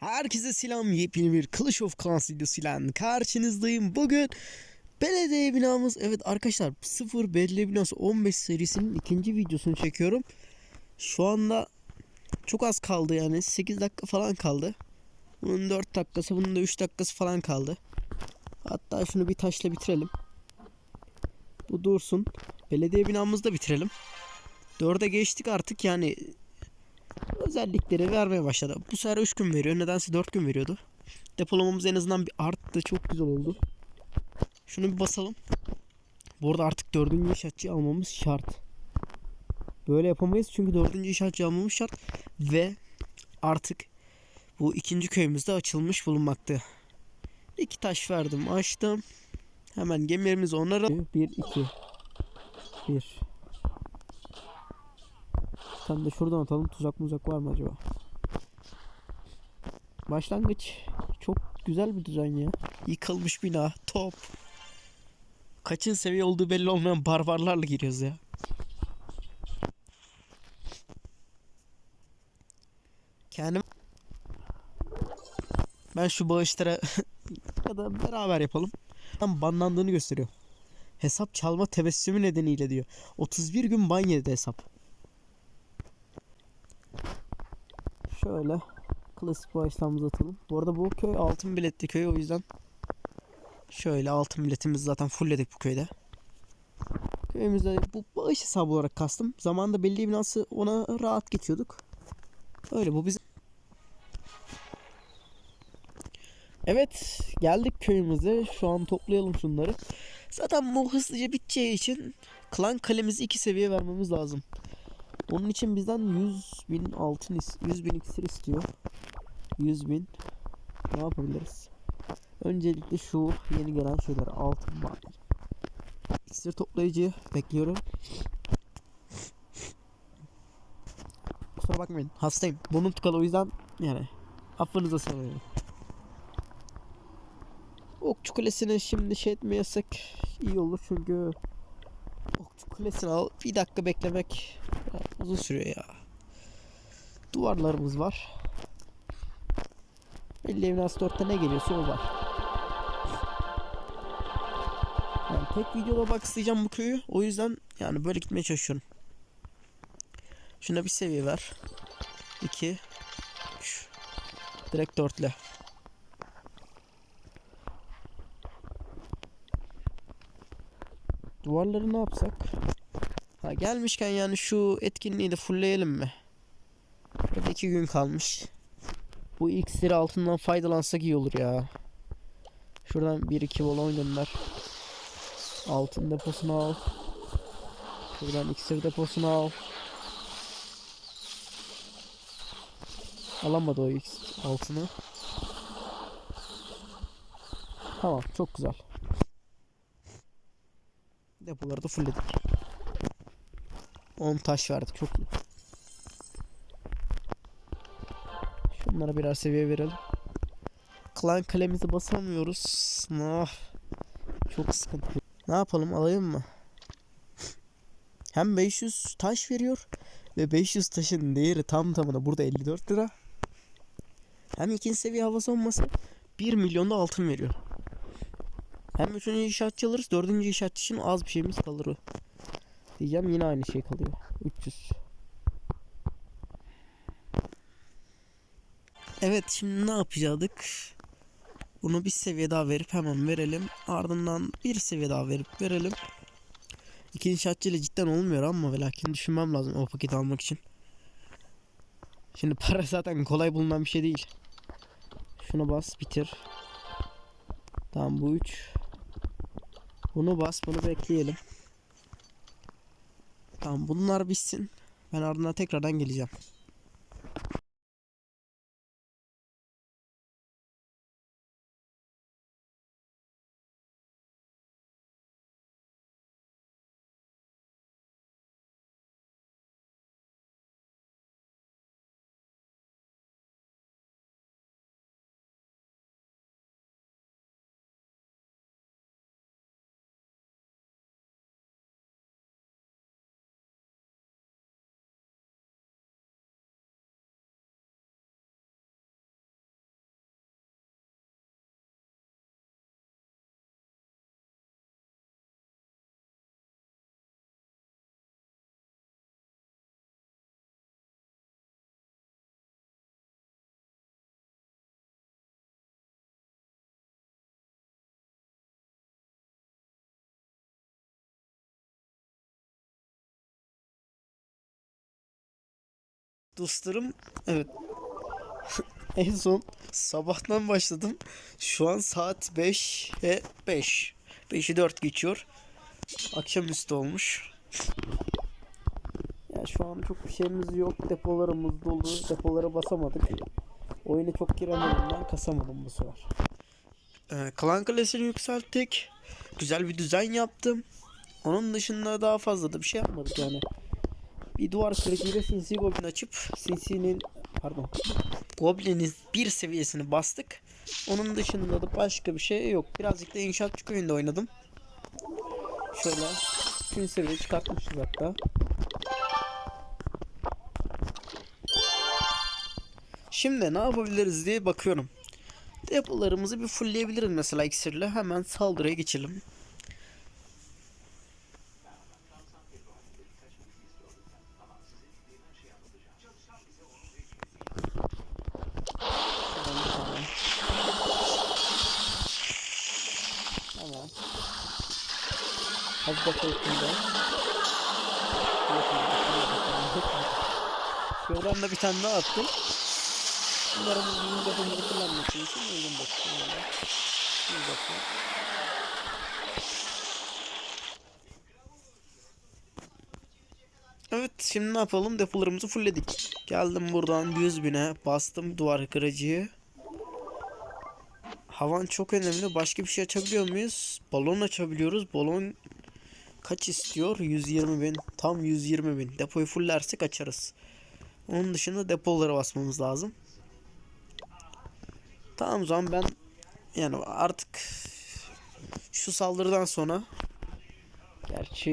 Herkese selam yepyeni bir Clash of Clans videosuyla karşınızdayım. Bugün belediye binamız evet arkadaşlar 0 belediye binası 15 serisinin ikinci videosunu çekiyorum. Şu anda çok az kaldı yani 8 dakika falan kaldı. Bunun 4 dakikası bunun da 3 dakikası falan kaldı. Hatta şunu bir taşla bitirelim. Bu dursun. Belediye binamızı da bitirelim. 4'e geçtik artık yani özellikleri vermeye başladı. Bu sefer 3 gün veriyor. Nedense 4 gün veriyordu. Depolamamız en azından bir arttı. Çok güzel oldu. Şunu bir basalım. Bu arada artık 4. inşaatçıyı almamız şart. Böyle yapamayız çünkü 4. inşaatçıyı almamız şart. Ve artık bu ikinci köyümüzde açılmış bulunmakta. İki taş verdim açtım. Hemen gemilerimizi onlara... 1 2 1 Sen de şuradan atalım. Tuzak muzak var mı acaba? Başlangıç çok güzel bir düzen ya. Yıkılmış bina, top. Kaçın seviye olduğu belli olmayan barbarlarla giriyoruz ya. Kendim ben şu bağışlara ya da beraber yapalım. Tam banlandığını gösteriyor. Hesap çalma tebessümü nedeniyle diyor. 31 gün ban yedi hesap. Şöyle klasik bağışlamamızı atalım. Bu arada bu köy altın biletli köy o yüzden şöyle altın biletimizi zaten fullledik bu köyde. Köyümüzde bu bağış hesabı olarak kastım. Zamanında belli binası ona rahat geçiyorduk. Öyle bu bizim. Evet geldik köyümüze. Şu an toplayalım şunları. Zaten bu hızlıca biteceği için klan kalemizi iki seviye vermemiz lazım. Onun için bizden 100 bin altın is 100 bin iksir istiyor. 100 bin. Ne yapabiliriz? Öncelikle şu yeni gelen şeyler altın var. İksir toplayıcı bekliyorum. Kusura bakmayın hastayım. Burnum tıkalı o yüzden yani affınıza sığınıyorum. Okçu kulesini şimdi şey etmeyesek iyi olur çünkü Okçu kulesini al bir dakika beklemek uzun sürüyor ya. Duvarlarımız var. Belli evin as 4'te ne geliyorsa o var. Yani tek videoda bak isteyeceğim bu köyü. O yüzden yani böyle gitmeye çalışıyorum. Şuna bir seviye ver. 2 3 Direkt dörtle. Duvarları ne yapsak? Ha gelmişken yani şu etkinliği de fullleyelim mi? Burada iki gün kalmış. Bu iksiri altından faydalansak iyi olur ya. Şuradan bir iki balon gönder. Altın deposunu al. Şuradan iksir deposunu al. Alamadı o iksir altını. Tamam çok güzel. Depoları da fullledik. 10 taş verdik çok iyi. Şunlara birer seviye verelim. Klan kalemizi basamıyoruz. Ah, çok sıkıntı. Ne yapalım alayım mı? Hem 500 taş veriyor ve 500 taşın değeri tam tamına burada 54 lira. Hem ikinci seviye hava savunması 1 milyonda altın veriyor. Hem üçüncü inşaatçı alırız. Dördüncü inşaatçı için az bir şeyimiz kalır. Diyeceğim yine aynı şey kalıyor. 300. Evet şimdi ne yapacaktık? Bunu bir seviye daha verip hemen verelim. Ardından bir seviye daha verip verelim. İki inşaatçı ile cidden olmuyor ama ve lakin düşünmem lazım o paketi almak için. Şimdi para zaten kolay bulunan bir şey değil. Şuna bas bitir. Tamam bu 3. Bunu bas bunu bekleyelim. Tamam bunlar bitsin. Ben ardından tekrardan geleceğim. Dostlarım evet. en son sabahtan başladım. Şu an saat 5 ve 5. 5'i 4 geçiyor. Akşamüstü olmuş. Ya şu an çok bir şeyimiz yok. Depolarımız dolu. Depolara basamadık. Oyuna çok giremedim ben. Kasamadım bu sefer. Ee, klan kalesini yükselttik. Güzel bir düzen yaptım. Onun dışında daha fazla da bir şey yapmadık yani. Bir duvar kırıcıyla sinsi goblin açıp sinsinin pardon goblinin bir seviyesini bastık. Onun dışında da başka bir şey yok. Birazcık da inşaatçı köyünde oynadım. Şöyle bütün seviye çıkartmışız hatta. Şimdi ne yapabiliriz diye bakıyorum. Depolarımızı bir fullleyebiliriz mesela iksirle. Hemen saldırıya geçelim. Bakalım şimdi. Şuradan da bir tane daha attım. Umarım bizim depomuzu kullanması için uygun bakıyorum. Bir dakika. Evet şimdi ne yapalım depolarımızı fullledik. Geldim buradan 100 bine bastım duvar kırıcıyı. Havan çok önemli. Başka bir şey açabiliyor muyuz? Balon açabiliyoruz. Balon kaç istiyor? 120 bin. Tam 120 bin. Depoyu fullersek açarız. Onun dışında depolara basmamız lazım. Tamam o zaman ben yani artık şu saldırıdan sonra gerçi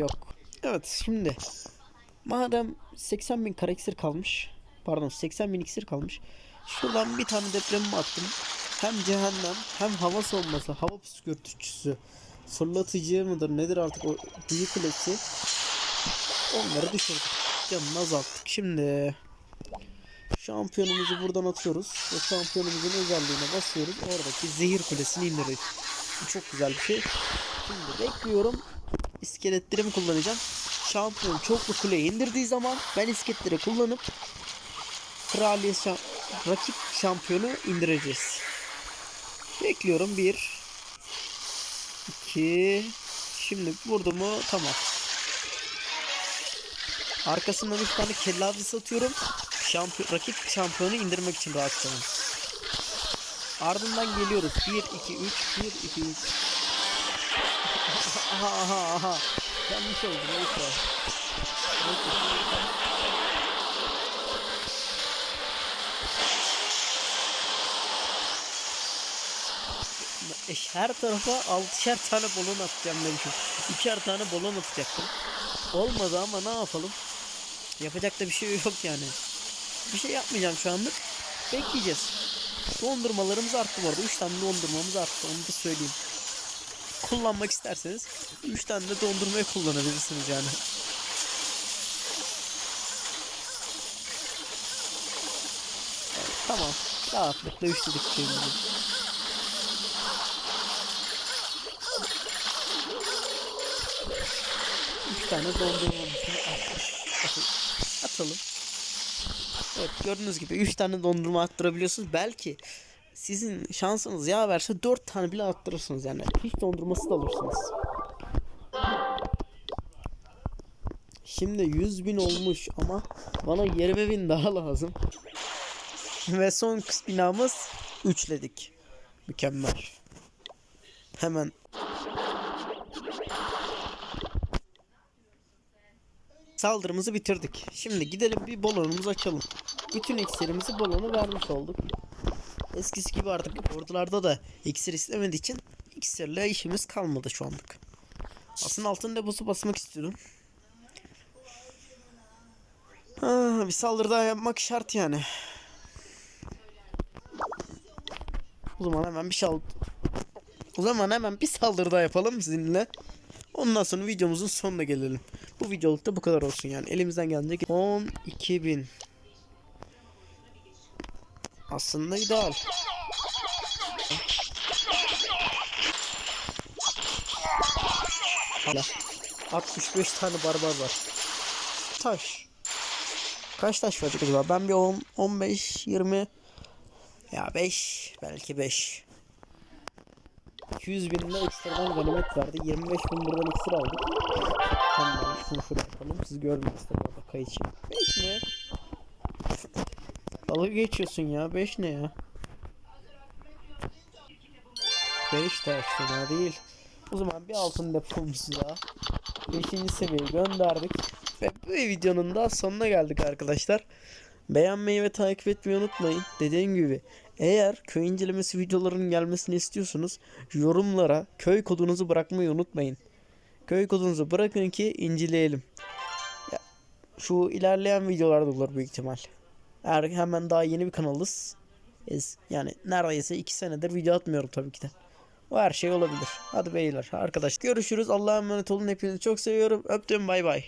yok. Evet şimdi madem 80 bin kara kalmış pardon 80 bin iksir kalmış şuradan bir tane depremimi attım hem cehennem hem hava savunması hava püskürtücüsü fırlatıcı mıdır nedir artık o büyük kulesi onları düşürdük canını azalttık şimdi Şampiyonumuzu buradan atıyoruz. Ve şampiyonumuzun özelliğine basıyoruz. Oradaki zehir kulesini. Bu çok güzel bir şey. Şimdi bekliyorum. İskeletlerimi kullanacağım. Şampiyon çoklu kuleyi indirdiği zaman ben iskeletleri kullanıp kraliyet şam rakip şampiyonu indireceğiz. Bekliyorum. Bir. İki. Şimdi vurdu mu? Tamam. Arkasından bir tane kelle avcısı atıyorum. Şampiyon, rakip şampiyonu indirmek için rahatça. Ardından geliyoruz. 1 2 3 1 2 3. aha aha aha. Yanlış oldu neyse. Neyse. Her tarafa altışar tane balon atacağım demişim. İkişer tane balon atacaktım. Olmadı ama ne yapalım? Yapacak da bir şey yok yani. Bir şey yapmayacağım şu anlık. Bekleyeceğiz. Dondurmalarımız arttı bu arada. 3 tane dondurmamız arttı. Onu da söyleyeyim. Kullanmak isterseniz 3 tane de dondurmayı kullanabilirsiniz yani. Tamam. Rahatlıkla üçledik şeyimizi. Tane dondurmamızı atmış. Atalım. Evet gördüğünüz gibi 3 tane dondurma attırabiliyorsunuz. Belki sizin şansınız ya verse 4 tane bile attırırsınız yani. Hiç dondurması da alırsınız. Şimdi 100 bin olmuş ama bana 20 bin daha lazım. Ve son binamız üçledik. Mükemmel. Hemen Saldırımızı bitirdik. Şimdi gidelim bir balonumuzu açalım. Bütün iksirimizi balonu vermiş olduk. Eskisi gibi artık ordularda da iksir istemediği için iksirle işimiz kalmadı şu anlık. Aslında altın deposu basmak istiyordum. Ha, bir saldırı daha yapmak şart yani. O zaman hemen bir şal... O zaman hemen bir saldırı daha yapalım sizinle. Ondan sonra videomuzun sonuna gelelim. Bu videoluk da bu kadar olsun yani. Elimizden gelecek 12 bin. Aslında ideal. Hala. 65 tane barbar var. Taş. Kaç taş verecek acaba? Ben bir 10, 15, 20 ya 5 belki 5. 200 bin de ekstradan ganimet verdi. 25 bin buradan iksir aldık. Tamam şunu şuraya yapalım. Siz görmediniz tabii orada için. 5 mi? Dalga geçiyorsun ya. 5 ne ya? 5 taş fena değil. O zaman bir altın depomuzu daha 5. seviyeyi gönderdik. Ve bu videonun da sonuna geldik arkadaşlar. Beğenmeyi ve takip etmeyi unutmayın. Dediğim gibi eğer köy incelemesi videolarının gelmesini istiyorsanız yorumlara köy kodunuzu bırakmayı unutmayın. Köy kodunuzu bırakın ki inceleyelim. Şu ilerleyen videolarda olur büyük ihtimal. Eğer hemen daha yeni bir kanalız. Yani neredeyse 2 senedir video atmıyorum tabii ki de. O her şey olabilir. Hadi beyler arkadaş görüşürüz. Allah'a emanet olun. Hepinizi çok seviyorum. Öptüm bay bay.